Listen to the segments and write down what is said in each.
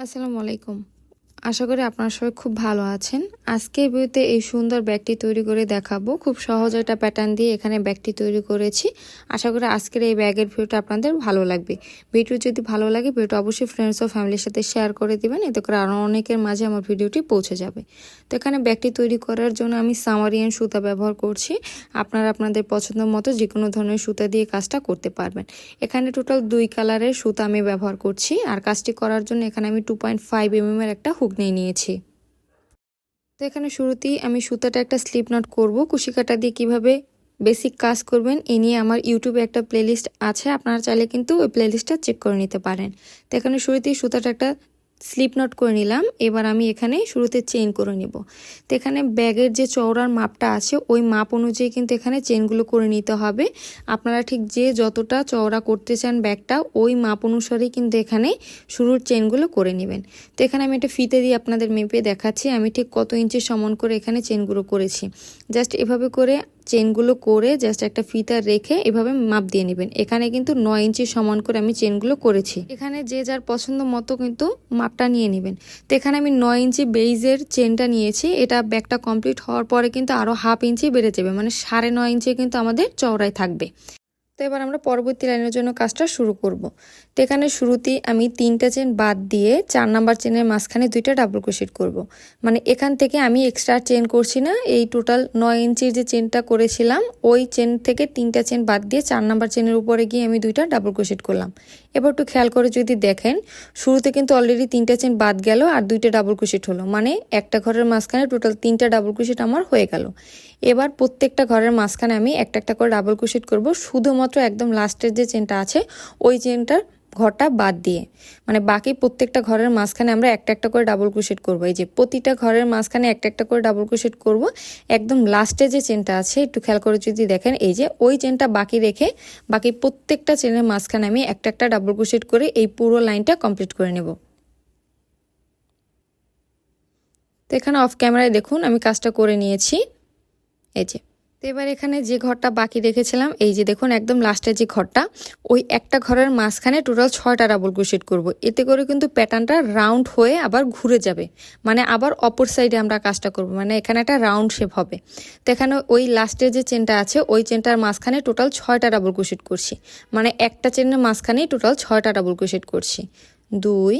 আসসালামু আলাইকুম আশা করি আপনারা সবাই খুব ভালো আছেন। আজকে ভিডিওতে এই সুন্দর ব্যাগটি তৈরি করে দেখাবো। খুব সহজ একটা প্যাটার্ন দিয়ে এখানে ব্যাগটি তৈরি করেছি। আশা করি আজকের এই ব্যাগের ভিডিওটা আপনাদের ভালো লাগবে। ভিডিও যদি ভালো লাগে, ভিডিওটা অবশ্যই ফ্রেন্ডস ও ফ্যামিলির সাথে শেয়ার করে দিবেন। এতে করে আরও অনেকের মাঝে আমার ভিডিওটি পৌঁছে যাবে। তো এখানে ব্যাগটি তৈরি করার জন্য আমি সামারিয়ান সুতা ব্যবহার করছি। আপনারা আপনাদের পছন্দ মতো যে কোনো ধরনের সুতা দিয়ে কাজটা করতে পারবেন। এখানে টোটাল দুই কালারের সুতা আমি ব্যবহার করছি। আর কাজটি করার জন্য এখানে আমি টু পয়েন্ট ফাইভ এম এর একটা হুক নিয়ে নিয়েছি। তো এখানে শুরুতেই আমি সুতাটা একটা স্লিপ নট করব। কুশিকাটা দিয়ে কীভাবে বেসিক কাজ করবেন, এ নিয়ে আমার ইউটিউবে একটা প্লেলিস্ট আছে। আপনারা চাইলে কিন্তু ওই প্লেলিস্টটা চেক করে নিতে পারেন। তো এখানে শুরুতেই সুতাটা একটা স্লিপ নট করে নিলাম। এবার আমি এখানে শুরুতে চেন করে নিব। তো এখানে ব্যাগের যে চওড়ার মাপটা আছে, ওই মাপ অনুযায়ী কিন্তু এখানে চেনগুলো করে নিতে হবে। আপনারা ঠিক যে যতটা চওড়া করতে চান ব্যাগটা, ওই মাপ অনুসারেই কিন্তু এখানে শুরুর চেনগুলো করে নেবেন। তো এখানে আমি একটা ফিতে দিয়ে আপনাদের মেপে দেখাচ্ছি। আমি ঠিক কত ইঞ্চি সমান করে এখানে চেনগুলো করেছি। জাস্ট এভাবে করে চেনগুলো করে জাস্ট একটা ফিতা রেখে এভাবে মাপ দিয়ে নেবেন। এখানে কিন্তু নয় ইঞ্চি সমান করে আমি চেনগুলো করেছি। এখানে যে যার পছন্দ মতো কিন্তু মাপটা নিয়ে নেবেন। তো এখানে আমি নয় ইঞ্চি বেইজের চেনটা নিয়েছি। এটা ব্যাগটা কমপ্লিট হওয়ার পরে কিন্তু আরও হাফ ইঞ্চি বেড়ে যাবে। মানে সাড়ে নয় ইঞ্চি কিন্তু আমাদের চওড়ায় থাকবে। তো এবার আমরা পরবর্তী লাইনের জন্য কাজটা শুরু করব। তো এখানে শুরুতেই আমি তিনটা চেন বাদ দিয়ে চার নাম্বার চেনের মাঝখানে দুইটা ডাবল ক্রোশেট করব। মানে এখান থেকে আমি এক্সট্রা চেন করছি না, এই টোটাল নয় ইঞ্চির যে চেনটা করেছিলাম, ওই চেন থেকে তিনটা চেন বাদ দিয়ে চার নাম্বার চেনের উপরে গিয়ে আমি দুইটা ডাবল ক্রোশেট করলাম। এবার একটু খেয়াল করে যদি দেখেন, শুরুতে কিন্তু অলরেডি তিনটা চেন বাদ গেল আর দুইটা ডাবল ক্রোশেট হলো। মানে একটা ঘরের মাঝখানে টোটাল তিনটা ডাবল ক্রোশেট আমার হয়ে গেল। এবার প্রত্যেকটা ঘরের মাঝখানে আমি একটা একটা করে ডাবল ক্রোশেট করব। শুধুমাত্র একদম লাস্টের যে চেনটা আছে, ওই চেনটার ঘরটা বাদ দিয়ে। মানে বাকি প্রত্যেকটা ঘরের মাঝখানে আমরা একটা একটা করে ডাবল ক্রোশেট করব। এই যে প্রতিটা ঘরের মাঝখানে একটা একটা করে ডাবল ক্রোশেট করব। একদম লাস্টে যে চেনটা আছে, একটু খেয়াল করে যদি দেখেন, এই যে ওই চেনটা বাকি রেখে বাকি প্রত্যেকটা চেনের মাঝখানে আমি একটা একটা ডাবল ক্রোশেট করে এই পুরো লাইনটা কমপ্লিট করে নেব। তো এখানে অফ ক্যামেরায় দেখুন, আমি কাজটা করে নিয়েছি। এই যে। তো এবার এখানে যে ঘরটা বাকি রেখেছিলাম, এই যে দেখুন একদম লাস্টের যে ঘরটা, ওই একটা ঘরের মাঝখানে টোটাল ছয়টা ডাবল ক্রোশেট করব। এতে করে কিন্তু প্যাটার্নটা রাউন্ড হয়ে আবার ঘুরে যাবে। মানে আবার অপর সাইডে আমরা কাজটা করব। মানে এখানে একটা রাউন্ড শেপ হবে। তো এখানে ওই লাস্টের যে চেনটা আছে, ওই চেনটার মাঝখানে টোটাল ছয়টা ডাবল ক্রোশেট করছি। মানে একটা চেনের মাঝখানেই টোটাল ছয়টা ডাবল ক্রোশেট করছি। দুই,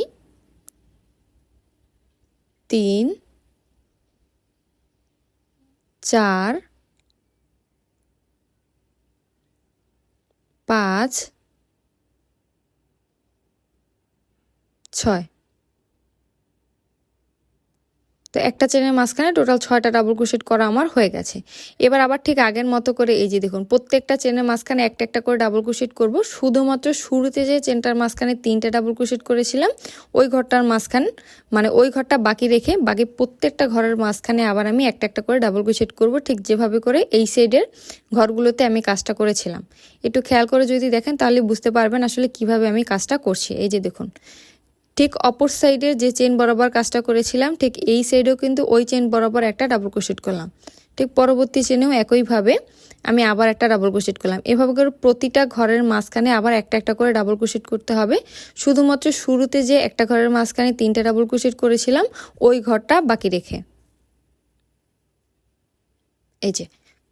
তিন চার পাঁচ ছয়। তো একটা চেনের মাঝখানে টোটাল ছয়টা ডাবল ক্রোশেট করা আমার হয়ে গেছে। এবার আবার ঠিক আগের মতো করে এই যে দেখুন, প্রত্যেকটা চেনের মাঝখানে একটা একটা করে ডাবল ক্রোশেট করব। শুধুমাত্র শুরুতে যে চেনটার মাঝখানে তিনটা ডাবল ক্রোশেট করেছিলাম, ওই ঘরটার মাঝখান মানে ওই ঘরটা বাকি রেখে বাকি প্রত্যেকটা ঘরের মাঝখানে আবার আমি একটা একটা করে ডাবল ক্রোশেট করব, ঠিক যেভাবে করে এই সাইডের ঘরগুলোতে আমি কাজটা করেছিলাম। একটু খেয়াল করে যদি দেখেন, তাহলে বুঝতে পারবেন আসলে কীভাবে আমি কাজটা করছি। এই যে দেখুন ঠিক অপর সাইডের যে চেন বরাবর কাজটা করেছিলাম, ঠিক এই সাইডেও কিন্তু ওই চেন বরাবর একটা ডাবল ক্রোশেট করলাম। ঠিক পরবর্তী চেনেও একইভাবে আমি আবার একটা ডাবল ক্রোশেট করলাম। এভাবে করে প্রতিটা ঘরের মাঝখানে আবার একটা একটা করে ডাবল ক্রোশেট করতে হবে। শুধুমাত্র শুরুতে যে একটা ঘরের মাঝখানে তিনটা ডাবল ক্রোশেট করেছিলাম, ওই ঘরটা বাকি রেখে। এই যে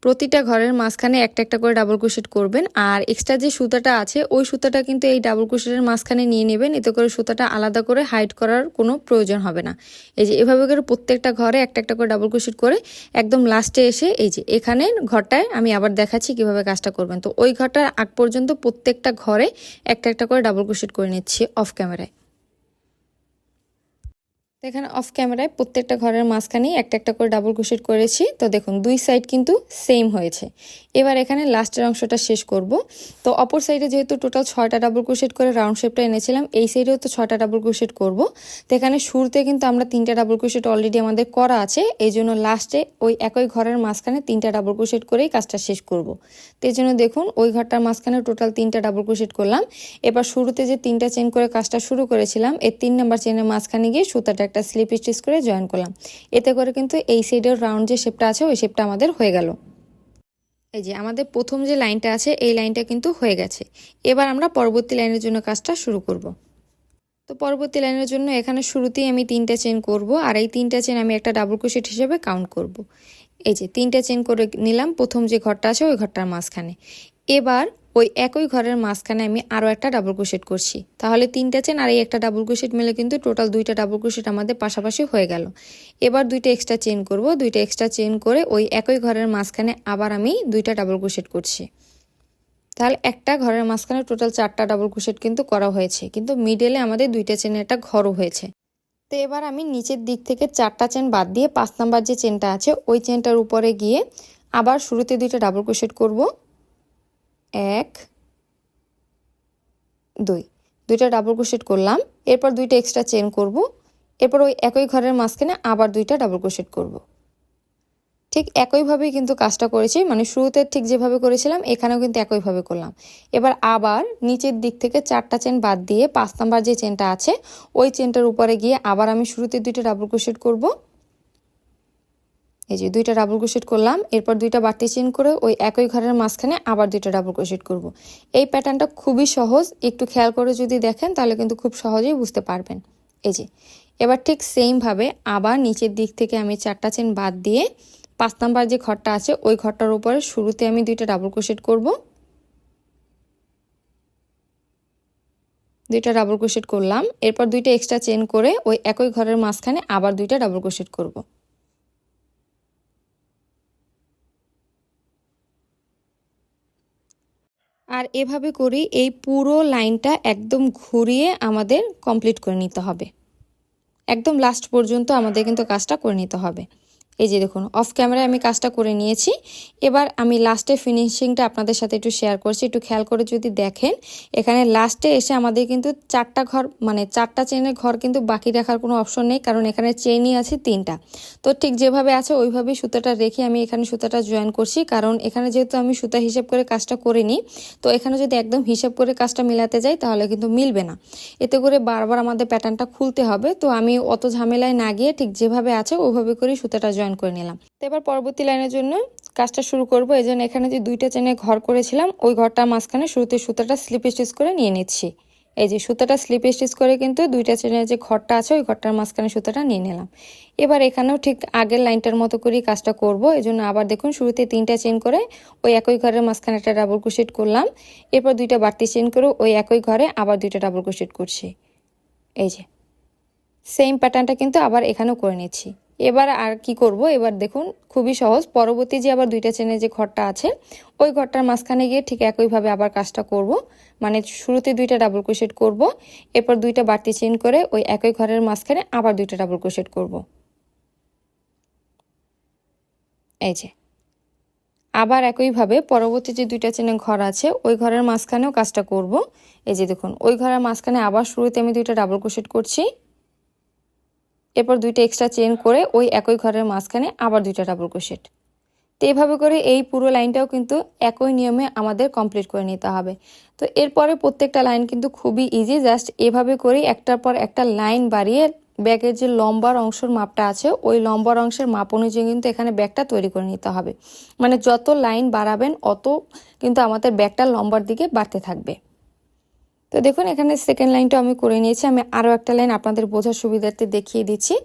প্রতিটা ঘরের মাঝখানে একটা একটা করে ডাবল ক্রোশেট করবেন, আর এক্সট্রা যে সুতাটা আছে, ওই সুতাটা কিন্তু এই ডাবল ক্রোশেটের মাঝখানে নিয়ে নেবেন, এতে করে সুতাটা আলাদা করে হাইড করার কোনো প্রয়োজন হবে না। এই যে এভাবে করে প্রত্যেকটা ঘরে একটা একটা করে ডাবল ক্রোশেট করে একদম লাস্টে এসে এই যে এখানে ঘরটায় আমি আবার দেখাচ্ছি কীভাবে কাজটা করবেন। তো ওই ঘরটার আগ পর্যন্ত প্রত্যেকটা ঘরে একটা একটা করে ডাবল ক্রোশেট করে নিচ্ছি অফ ক্যামেরায় তো এখানে অফ ক্যামেরায় প্রত্যেকটা ঘরের মাঝখানেই একটা একটা করে ডাবল ক্রোশেট করেছি। তো দেখুন, দুই সাইড কিন্তু সেম হয়েছে। এবার এখানে লাস্টের অংশটা শেষ করব। তো অপর সাইডে যেহেতু টোটাল ছয়টা ডাবল ক্রোশেট করে রাউন্ড শেপটা এনেছিলাম, এই সাইডেও তো ছয়টা ডাবল ক্রোশেট করব। তো এখানে শুরুতে কিন্তু আমরা তিনটা ডাবল ক্রোশেট অলরেডি আমাদের করা আছে। এই জন্য লাস্টে ওই একই ঘরের মাঝখানে তিনটা ডাবল ক্রোশেট করেই কাজটা শেষ করব। তো এই জন্য দেখুন, ওই ঘরটার মাঝখানে টোটাল তিনটা ডাবল ক্রোশেট করলাম। এবার শুরুতে যে তিনটা চেন করে কাজটা শুরু করেছিলাম, এই তিন নাম্বার চেনের মাঝখানে গিয়ে সুতাটা একটা স্লিপ স্টিচ করে জয়েন করলাম। এতে করে কিন্তু এই সাইডের রাউন্ড যে শেপটা আছে, ওই শেপটা আমাদের হয়ে গেল। এই যে আমাদের প্রথম যে লাইনটা আছে, এই লাইনটা কিন্তু হয়ে গেছে। এবার আমরা পরবর্তী লাইনের জন্য কাজটা শুরু করব। তো পরবর্তী লাইনের জন্য এখানে শুরুতেই আমি তিনটা চেন করব, আর এই তিনটা চেন আমি একটা ডাবল ক্রোশেট হিসেবে কাউন্ট করব। এই যে তিনটা চেন করে নিলাম, প্রথম যে ঘরটা আছে, ওই ঘরটার মাঝখানে। এবার ওই একই ঘরের মাঝখানে আমি আরও একটা ডাবল ক্রোশেট করছি। তাহলে তিনটা চেন আর এই একটা ডাবল ক্রোশেট মিলে কিন্তু টোটাল দুইটা ডাবল ক্রোশেট আমাদের পাশাপাশি হয়ে গেল। এবার দুইটা এক্সট্রা চেন করব, দুইটা এক্সট্রা চেন করে ওই একই ঘরের মাঝখানে আবার আমি দুইটা ডাবল ক্রোশেট করছি। তাহলে একটা ঘরের মাঝখানে টোটাল চারটা ডাবল ক্রোশেট কিন্তু করা হয়েছে, কিন্তু মিডলে আমাদের দুইটা চেনের একটা ঘরও হয়েছে। তো এবার আমি নিচের দিক থেকে চারটা চেন বাদ দিয়ে পাঁচ নাম্বার যে চেনটা আছে, ওই চেনটার উপরে গিয়ে আবার শুরুতে দুইটা ডাবল ক্রোশেট করব। এক, দুই। দুইটা ডাবল ক্রোশেট করলাম, এরপর দুইটা এক্সট্রা চেন করব, এরপর ওই একই ঘরের মাঝখানে আবার দুইটা ডাবল ক্রোশেট করব। ঠিক একইভাবেই কিন্তু কাজটা করেছি মানে শুরুতে ঠিক যেভাবে করেছিলাম, এখানেও কিন্তু একইভাবে করলাম। এবার আবার নিচের দিক থেকে চারটা চেন বাদ দিয়ে পাঁচ নাম্বার যে চেনটা আছে, ওই চেনটার উপরে গিয়ে আবার আমি শুরুতে দুইটা ডাবল ক্রোশেট করব। এই যে দুইটা ডাবল ক্রোশেট করলাম, এরপর দুইটা বাড়তি চেন করে ওই একই ঘরের মাঝখানে আবার দুইটা ডাবল ক্রোশেট করব। এই প্যাটার্নটা খুবই সহজ, একটু খেয়াল করে যদি দেখেন তাহলে কিন্তু খুব সহজেই বুঝতে পারবেন। এই যে, এবার ঠিক সেমভাবে আবার নিচের দিক থেকে আমি চারটা চেন বাদ দিয়ে পাঁচ নাম্বার যে ঘরটা আছে, ওই ঘরটার উপরে শুরুতে আমি দুইটা ডাবল ক্রোশেট করব। দুইটা ডাবল ক্রোশেট করলাম, এরপর দুইটা এক্সট্রা চেন করে ওই একই ঘরের মাঝখানে আবার দুইটা ডাবল ক্রোশেট করব। আর এভাবে করি এই পুরো লাইনটা একদম ঘুরিয়ে আমাদের কমপ্লিট করে নিতে হবে। একদম লাস্ট পর্যন্ত আমাদের কিন্তু কাজটা করে নিতে হবে। এই যে দেখুন অফ ক্যামেরায় আমি কাজটা করে নিয়েছি। এবার আমি লাস্টে ফিনিশিংটা আপনাদের সাথে একটু শেয়ার করছি। একটু খেয়াল করে যদি দেখেন, এখানে লাস্টে এসে আমাদের কিন্তু চারটা ঘর মানে চারটা চেনের ঘর কিন্তু বাকি রাখার কোনো অপশন নেই, কারণ এখানে চেনই আছে তিনটা। তো ঠিক যেভাবে আছে, ওইভাবেই সুতাটা রেখে আমি এখানে সুতাটা জয়েন করছি, কারণ এখানে যেহেতু আমি সুতা হিসেব করে কাজটা করে নিই তো এখানে যদি একদম হিসেব করে কাজটা মিলাতে যাই, তাহলে কিন্তু মিলবে না। এতে করে বারবার আমাদের প্যাটার্নটা খুলতে হবে, তো আমি অত ঝামেলায় না গিয়ে ঠিক যেভাবে আছে ওইভাবে করেই সুতাটা জয়েন করে নিলাম। তো এবার পরবর্তী লাইনের জন্য কাজটা শুরু করব। এই জন্য এখানে যে দুইটা চেনে ঘর করেছিলাম, ওই ঘরটা মাঝখানে শুরুতে সুতাটা স্লিপ স্টিচ করে নিয়ে নিচ্ছি। এই যে সুতাটা স্লিপ স্টিচ করে কিন্তু দুইটা চেনের যে ঘরটা আছে, ওই ঘরটার মাঝখানে সুতাটা নিয়ে নিলাম। এবার এখানেও ঠিক আগের লাইনটার মতো করেই কাজটা করব। এই জন্য আবার দেখুন শুরুতে তিনটা চেন করে ওই একই ঘরের মাঝখানে একটা ডাবল ক্রোশেট করলাম। এরপর দুইটা বাড়তি চেন করে ওই একই ঘরে আবার দুইটা ডাবল ক্রোশেট করছি। এই যে সেম প্যাটার্নটা কিন্তু আবার এখানেও করে নিচ্ছি। এবার আর কি করব? এবার দেখুন, খুবই সহজ। পরবর্তী যে আবার দুইটা চেনে যে ঘরটা আছে, ওই ঘরটার মাঝখানে গিয়ে ঠিক একইভাবে আবার কাজটা করব। মানে শুরুতে দুইটা ডাবল ক্রোশেট করব, এরপর দুইটা বাড়তি চেন করে ওই একই ঘরের মাঝখানে আবার দুইটা ডাবল ক্রোশেট করব। এই যে। আবার একইভাবে পরবর্তী যে দুইটা চেনে ঘর আছে, ওই ঘরের মাঝখানেও কাজটা করব। এই যে দেখুন, ওই ঘরের মাঝখানে আবার শুরুতে আমি দুইটা ডাবল ক্রোশেট করছি। এরপর দুইটা এক্সট্রা চেন করে ওই একই ঘরের মাঝখানে আবার দুইটা ডাবল ক্রোশেট তো এইভাবে করে এই পুরো লাইনটাও কিন্তু একই নিয়মে আমাদের কমপ্লিট করে নিতে হবে। তো এরপরে প্রত্যেকটা লাইন কিন্তু খুবই ইজি জাস্ট এভাবে করেই একটার পর একটা লাইন বাড়িয়ে ব্যাগের যে লম্বার অংশের মাপটা আছে, ওই লম্বার অংশের মাপ অনুযায়ী কিন্তু এখানে ব্যাগটা তৈরি করে নিতে হবে। মানে যত লাইন বাড়াবেন, অত কিন্তু আমাদের ব্যাগটা লম্বার দিকে বাড়তে থাকবে। তো দেখুন, এখানে সেকেন্ড লাইনটা আমি করে নিয়েছি। আমি আরও একটা লাইন আপনাদের বোঝার সুবিধার্থে দেখিয়ে দিচ্ছি।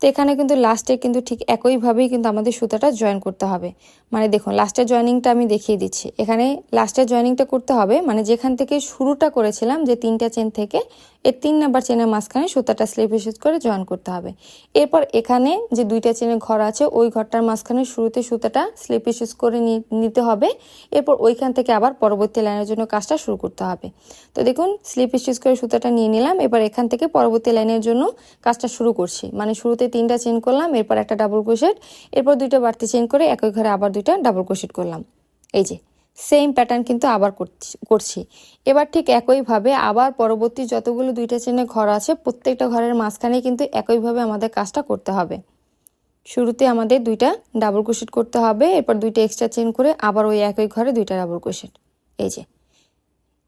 তো এখানে কিন্তু লাস্টে কিন্তু ঠিক একইভাবেই কিন্তু আমাদের সুতাটা জয়েন করতে হবে। মানে দেখুন লাস্টের জয়েনিংটা আমি দেখিয়ে দিচ্ছি। এখানে লাস্টের জয়েনিংটা করতে হবে। মানে যেখান থেকে শুরুটা করেছিলাম যে তিনটা চেন থেকে এর তিন নাম্বার চেনের মাঝখানে সুতাটা স্লিপ স্টিচ করে জয়েন করতে হবে। এরপর এখানে যে দুইটা চেনের ঘর আছে, ওই ঘরটার মাঝখানে শুরুতে সুতাটা স্লিপ স্টিচ করে নিতে হবে। এরপর ওইখান থেকে আবার পরবর্তী লাইনের জন্য কাজটা শুরু করতে হবে। তো দেখুন, স্লিপ স্টিচ করে সুতাটা নিয়ে নিলাম। এবার এখান থেকে পরবর্তী লাইনের জন্য কাজটা শুরু করছি। মানে শুরুতে তিনটা চেন করলাম, এরপর একটা ডাবল ক্রোশেট এরপর দুইটা বাড়তি চেন করে একই ঘরে আবার দুইটা ডাবল ক্রোশেট করলাম। এই যে। সেম প্যাটার্ন কিন্তু আবার করছি এবার ঠিক একইভাবে আবার পরবর্তী যতগুলো দুইটা চেনে ঘর আছে, প্রত্যেকটা ঘরের মাঝখানে কিন্তু একইভাবে আমাদের কাজটা করতে হবে। শুরুতে আমাদের দুইটা ডাবল ক্রোশেট করতে হবে, এরপর দুইটা এক্সট্রা চেন করে আবার ওই একই ঘরে দুইটা ডাবল ক্রোশেট এই যে।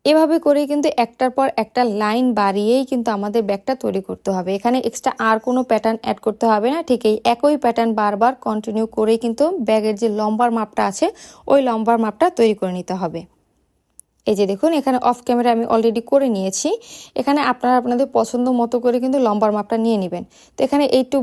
এভাবে করে কিন্তু একটার পর একটা লাইন বাড়িয়েই কিন্তু আমাদের ব্যাগটা তৈরি করতে হবে। এখানে এক্সট্রা আর কোনো প্যাটার্ন অ্যাড করতে হবে না। ঠিক এই একই প্যাটার্ন বারবার কন্টিনিউ করেই কিন্তু ব্যাগের যে লম্বার মাপটা আছে, ওই লম্বার মাপটা তৈরি করে নিতে হবে। এই যে দেখুন, এখানে অফ ক্যামেরা আমি অলরেডি করে নিয়েছি। এখানে আপনারা আপনাদের পছন্দ মতো করে কিন্তু লম্বার মাপটা নিয়ে নেবেন। তো এখানে এইটু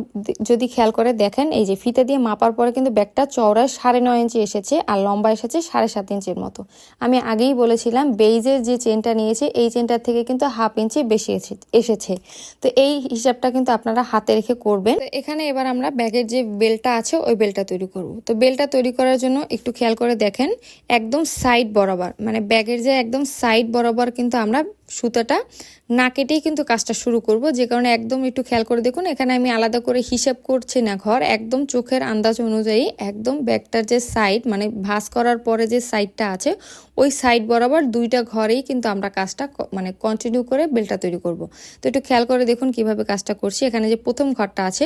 যদি খেয়াল করে দেখেন, এই যে ফিতে দিয়ে মাপার পরে কিন্তু ব্যাগটা চওড়ায় সাড়ে নয় ইঞ্চি এসেছে আর লম্বা এসেছে সাড়ে সাত ইঞ্চির মতো। আমি আগেই বলেছিলাম, বেইজের যে চেনটা নিয়েছে, এই চেনটার থেকে কিন্তু হাফ ইঞ্চি বেশি এসেছে। তো এই হিসাবটা কিন্তু আপনারা হাতে রেখে করবেন। এখানে এবার আমরা ব্যাগের যে বেলটা আছে, ওই বেলটা তৈরি করব। তো বেলটা তৈরি করার জন্য একটু খেয়াল করে দেখেন, একদম সাইড বরাবর মানে ব্যাগের যে একদম সাইড বরাবর কিন্তু আমরা সুতাটা না কেটেই কিন্তু কাজটা শুরু করব। যে কারণে একদম একটু খেয়াল করে দেখুন, এখানে আমি আলাদা করে হিসাব করছি না ঘর, একদম চোখের আন্দাজ অনুযায়ী একদম ব্যাগটার যে সাইড মানে ভাস করার পরে যে সাইডটা আছে, ওই সাইড বরাবর দুইটা ঘরেই কিন্তু আমরা কাজটা মানে কন্টিনিউ করে বেলটা তৈরি করব। তো একটু খেয়াল করে দেখুন কীভাবে কাজটা করছি। এখানে যে প্রথম ঘরটা আছে,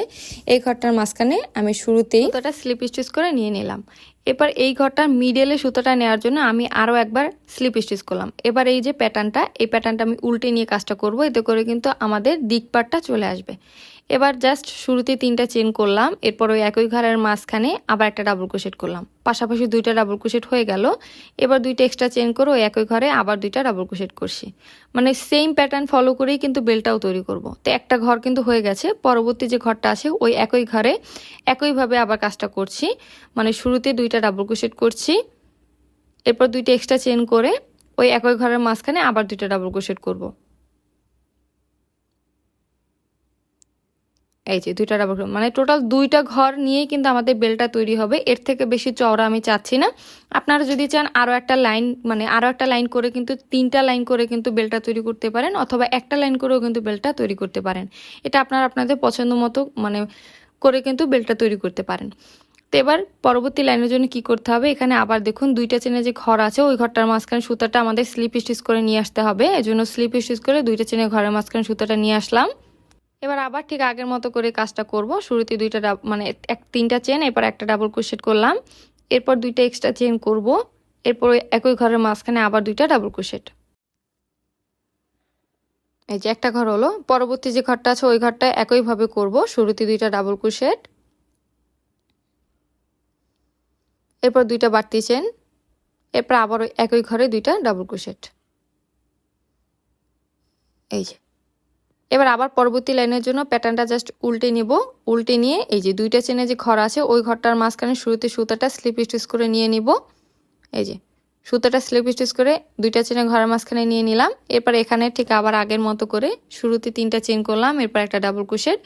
এই ঘরটার মাঝখানে আমি শুরুতেই সুতোটা স্লিপ স্টিচ করে নিয়ে নিলাম। এবার এই ঘরটার মিডেলে সুতোটা নেওয়ার জন্য আমি আরও একবার স্লিপ স্টিচ করলাম। এবার এই যে প্যাটার্নটা এই প্যাটার্নটা আমি উল্টে নিয়ে কাজটা করব, এতে করে কিন্তু আমাদের দিক পাটটা চলে আসবে। এবার জাস্ট শুরুতে তিনটা চেন করলাম, এরপর ওই একই ঘরের মাঝখানে আবার একটা ডাবল ক্রোশেট করলাম। পাশাপাশি দুইটা ডাবল ক্রোশেট হয়ে গেল, এবার দুইটা এক্সট্রা চেন করে ওই একই ঘরে আবার দুইটা ডাবল ক্রোশেট করছি। মানে সেম প্যাটার্ন ফলো করেই কিন্তু বেলটাও তৈরি করব। তো একটা ঘর কিন্তু হয়ে গেছে, পরবর্তী যে ঘরটা আছে ওই একই ঘরে একইভাবে আবার কাজটা করছি। মানে শুরুতে দুইটা ডাবল ক্রোশেট করছি, এরপর দুইটা এক্সট্রা চেন করে ওই একই ঘরের মাঝখানে আবার দুইটা ডাবল ক্রোশেট করব। এই যে দুইটা ডাবল মানে টোটাল দুইটা ঘর নিয়েই কিন্তু আমাদের বেলটা তৈরি হবে। এর থেকে বেশি চওড়া আমি চাচ্ছি না। আপনারা যদি চান আরও একটা লাইন মানে আরও একটা লাইন করে কিন্তু, তিনটা লাইন করে কিন্তু বেলটা তৈরি করতে পারেন, অথবা একটা লাইন করেও কিন্তু বেলটা তৈরি করতে পারেন। এটা আপনারা আপনাদের পছন্দ মতো মানে করে কিন্তু বেলটা তৈরি করতে পারেন। তো এবার পরবর্তী লাইনের জন্য কি করতে হবে? এখানে আবার দেখুন, দুইটা চেনে যে ঘর আছে, ওই ঘরটার মাঝখানে সুতাটা আমাদের স্লিপ স্টিচ করে নিয়ে আসতে হবে। এজন্য স্লিপ স্টিচ করে দুইটা চেনে ঘরের মাঝখানে সুতাটা নিয়ে আসলাম। এবার আবার ঠিক আগের মতো করে কাজটা করব। শুরুতে দুইটা মানে এক তিনটা চেন এরপর একটা ডাবল ক্রোশেট করলাম। এরপর দুইটা এক্সট্রা চেন করব। এরপর একই ঘরের মাঝখানে আবার দুইটা ডাবল ক্রোশেট এই যে একটা ঘর হলো। পরবর্তী যে ঘরটা আছে, ওই ঘরটা একইভাবে করব। শুরুতে দুইটা ডাবল ক্রোশেট এরপর দুইটা বাড়তি চেন এরপর আবার একই ঘরে দুইটা ডাবল ক্রোশেট এই যে। এবার আবার পরবর্তী লাইনের জন্য প্যাটার্নটা জাস্ট উল্টে নিব। উল্টে নিয়ে এই যে দুইটা চেনে যে ঘর আছে, ওই ঘরটার মাঝখানে শুরুতে সুতাটা স্লিপ স্টিচ করে নিয়ে নিব। এই যে সুতাটা স্লিপ স্টিচ করে দুইটা চেনে ঘরের মাঝখানে নিয়ে নিলাম। এরপর এখানে ঠিক আবার আগের মতো করে শুরুতে তিনটা চেন করলাম, এরপর একটা ডাবল কুশের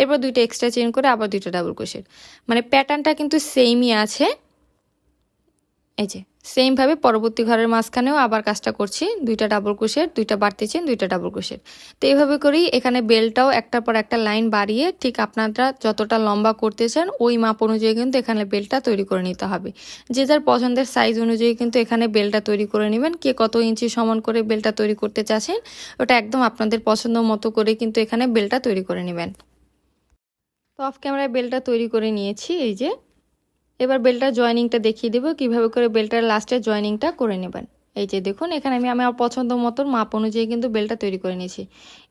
এরপর দুইটা এক্সট্রা চেন করে আবার দুইটা ডাবল কুশের মানে প্যাটার্নটা কিন্তু সেমই আছে। এই যে সেমভাবে পরবর্তী ঘরের মাঝখানেও আবার কাজটা করছি। দুইটা ডাবল ক্রোশের দুইটা বাড়তি চেন দুইটা ডাবল ক্রোশের তো এইভাবে করেই এখানে বেলটাও একটার পর একটা লাইন বাড়িয়ে ঠিক আপনারা যতটা লম্বা করতে চান, ওই মাপ অনুযায়ী কিন্তু এখানে বেলটা তৈরি করে নিতে হবে। যে যার পছন্দের সাইজ অনুযায়ী কিন্তু এখানে বেলটা তৈরি করে নেবেন। কে কত ইঞ্চি সমান করে বেলটা তৈরি করতে চাচ্ছেন, ওটা একদম আপনাদের পছন্দ মতো করে কিন্তু এখানে বেলটা তৈরি করে নেবেন। তো অফ ক্যামেরায় বেলটা তৈরি করে নিয়েছি, এই যে। এবার বেলটার জয়নিংটা দেখিয়ে দেবো, কীভাবে করে বেলটার লাস্টে জয়নিংটা করে নেবেন। এই যে দেখুন, এখানে আমি, আমার পছন্দ মতন মাপ অনুযায়ী কিন্তু বেলটা তৈরি করে নিয়েছি।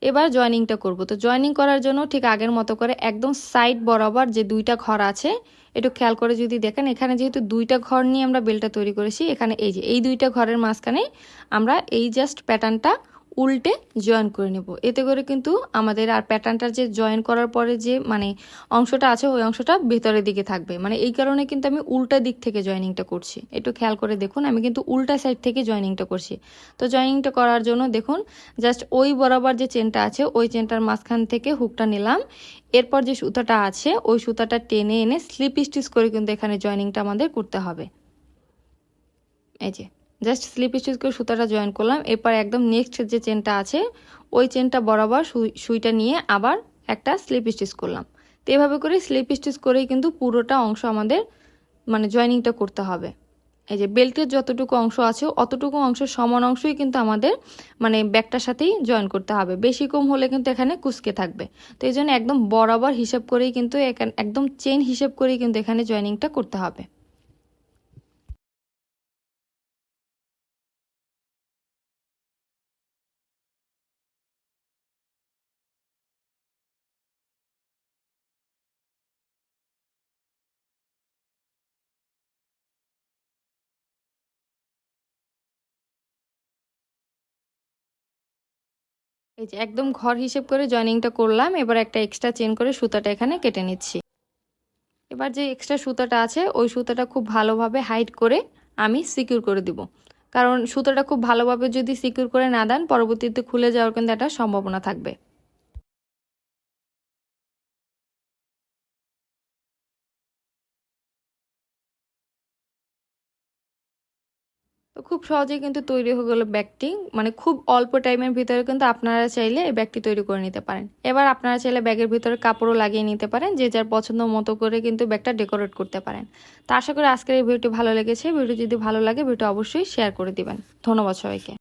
এবার জয়নিংটা করব। তো জয়নিং করার জন্য ঠিক আগের মতো করে একদম সাইড বরাবর যে দুইটা ঘর আছে, একটু খেয়াল করে যদি দেখেন, এখানে যেহেতু দুইটা ঘর নিয়ে আমরা বেলটা তৈরি করেছি, এখানে এই যে, এই দুইটা ঘরের মাঝখানে আমরা এই জাস্ট প্যাটার্নটা উল্টে জয়েন করে নেব। এতে করে কিন্তু আমাদের আর প্যাটার্নটার যে জয়েন করার পরে যে মানে অংশটা আছে, ওই অংশটা ভেতরের দিকে থাকবে। মানে এই কারণে কিন্তু আমি উল্টা দিক থেকে জয়েনিংটা করছি। একটু খেয়াল করে দেখুন, আমি কিন্তু উল্টা সাইড থেকে জয়েনিংটা করছি। তো জয়েনিংটা করার জন্য দেখুন জাস্ট ওই বরাবর যে চেনটা আছে, ওই চেনটার মাঝখান থেকে হুকটা নিলাম। এরপর যে সুতাটা আছে, ওই সুতাটা টেনে এনে স্লিপ স্টিচ করে কিন্তু এখানে জয়েনিংটা আমাদের করতে হবে। এই যে। জাস্ট স্লিপ স্টিচ করে সুতাটা জয়েন করলাম। এরপর একদম নেক্সট যে চেনটা আছে, ওই চেনটা বরাবর সুইটা নিয়ে আবার একটা স্লিপ স্টিচ করলাম। তো এভাবে করে স্লিপ স্টিচ করেই কিন্তু পুরোটা অংশ আমাদের মানে জয়েনিংটা করতে হবে। এই যে বেল্টের যতটুকু অংশ আছে, অতটুকু অংশ সমান অংশই কিন্তু আমাদের মানে ব্যাগটার সাথেই জয়েন করতে হবে। বেশি কম হলে কিন্তু এখানে কুচকে থাকবে। তো এই জন্য একদম বরাবর হিসাব করেই কিন্তু একদম চেন হিসেব করেই কিন্তু এখানে জয়েনিংটা করতে হবে। এই যে একদম ঘর হিসেব করে জয়নিংটা করলাম, এবার একটা এক্সট্রা চেন করে সুতাটা এখানে কেটে নিচ্ছি। এবার যে এক্সট্রা সুতাটা আছে, ওই সুতাটা খুব ভালোভাবে হাইট করে আমি সিকিউর করে দিব। কারণ সুতাটা খুব ভালোভাবে যদি সিকিউর করে না দেন, পরবর্তীতে খুলে যাওয়ার কিন্তু একটা সম্ভাবনা থাকবে। খুব সহজেই কিন্তু তৈরি হয়ে গেল ব্যাগটি। মানে খুব অল্প টাইমের ভিতরে কিন্তু আপনারা চাইলে এই ব্যাগটি তৈরি করে নিতে পারেন। এবার আপনারা চাইলে ব্যাগের ভিতরে কাপড়ও লাগিয়ে নিতে পারেন, যে যার পছন্দ মতো করে কিন্তু ব্যাগটা ডেকোরেট করতে পারেন। তা আশা করি আজকের এই ভিডিওটি ভালো লেগেছে। ভিডিও যদি ভালো লাগে ভিডিও অবশ্যই শেয়ার করে দিবেন। ধন্যবাদ সবাইকে।